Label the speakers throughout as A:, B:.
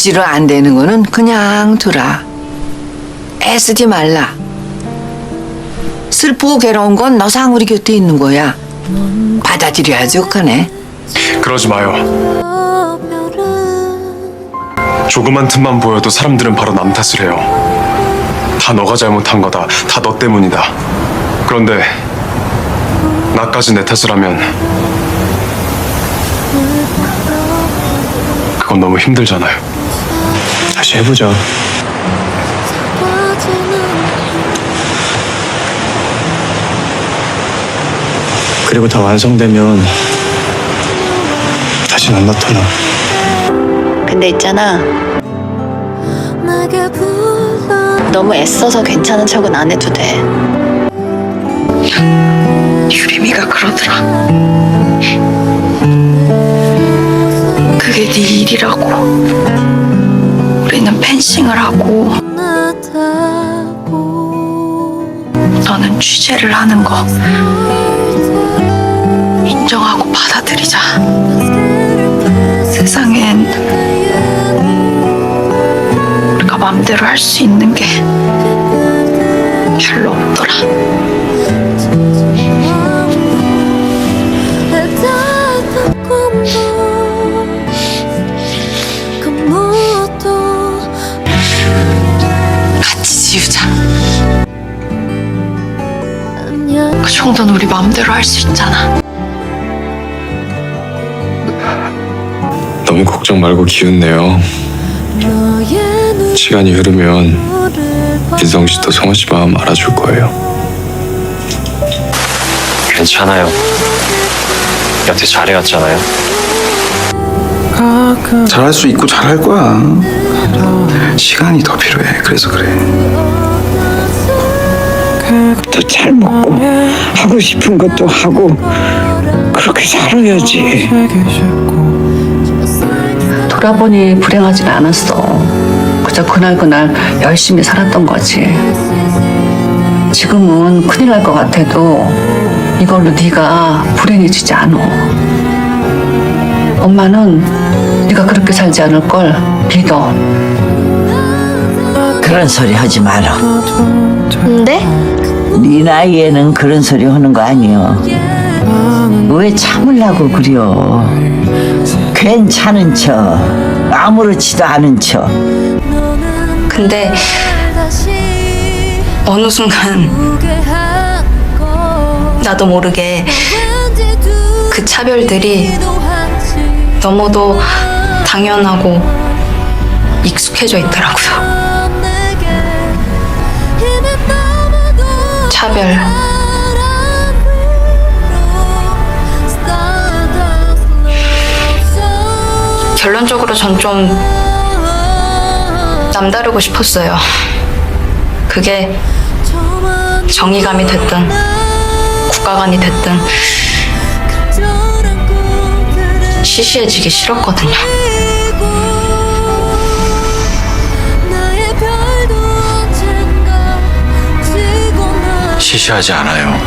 A: 억지로 안 되는 거는 그냥 두라. 애쓰지 말라. 슬프고 괴로운 건 너상 우리 곁에 있는 거야. 받아들여야지 어하네
B: 그러지 마요. 조그만 틈만 보여도 사람들은 바로 남 탓을 해요. 다 너가 잘못한 거다. 다 너 때문이다. 그런데 나까지 내 탓을 하면 그건 너무 힘들잖아요.
C: 다시 해보자. 그리고 다 완성되면 다시 안 나타나.
D: 근데 있잖아. 너무 애써서 괜찮은 척은 안 해도 돼.
E: 유림이가 그러더라. 펜싱을 하고 너는 취재를 하는 거 인정하고 받아들이자. 세상엔 우리가 맘대로 할 수 있는 게 별로 없더라. 정도는 우리 마음대로 할 수 있잖아.
C: 너무 걱정 말고 기운내요. 시간이 흐르면 인성 씨도 성원 씨 마음 알아줄 거예요.
F: 괜찮아요. 여태 잘해왔잖아요.
G: 잘할 수 있고 잘할 거야. 시간이 더 필요해. 그래서 그래.
H: 또잘 먹고 하고 싶은 것도 하고 그렇게 살아야지.
I: 돌아보니 불행하진 않았어. 그저 그날 그날 열심히 살았던 거지. 지금은 큰일 날 것 같아도 이걸로 네가 불행해지지 않아. 엄마는 네가 그렇게 살지 않을 걸 믿어.
H: 그런 소리 하지 마라.
D: 근데?
H: 네 나이에는 그런 소리 하는 거 아니여. 왜 참으려고 그려? 괜찮은 척, 아무렇지도 않은 척.
E: 근데 어느 순간 나도 모르게 그 차별들이 너무도 당연하고 익숙해져 있더라고요. 차별. 결론적으로 전 좀 남다르고 싶었어요. 그게 정의감이 됐든 국가관이 됐든 시시해지기 싫었거든요.
F: 시시하지 않아요.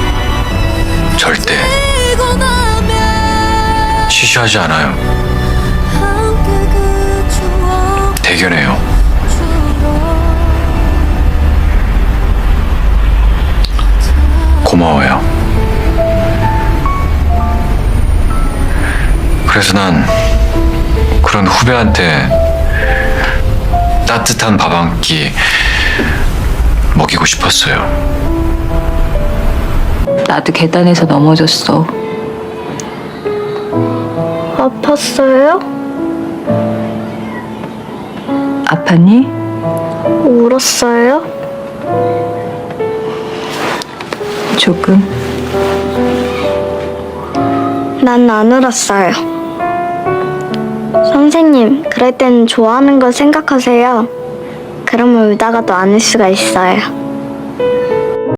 F: 절대. 시시하지 않아요. 대견해요. 고마워요. 그래서 난 그런 후배한테 따뜻한 밥 한 끼 먹이고 싶었어요.
I: 나도 계단에서 넘어졌어.
J: 아팠어요?
I: 아팠니?
J: 울었어요?
I: 조금.
J: 난 안 울었어요. 선생님, 그럴 땐 좋아하는 걸 생각하세요. 그러면 울다가도 안울 수가 있어요.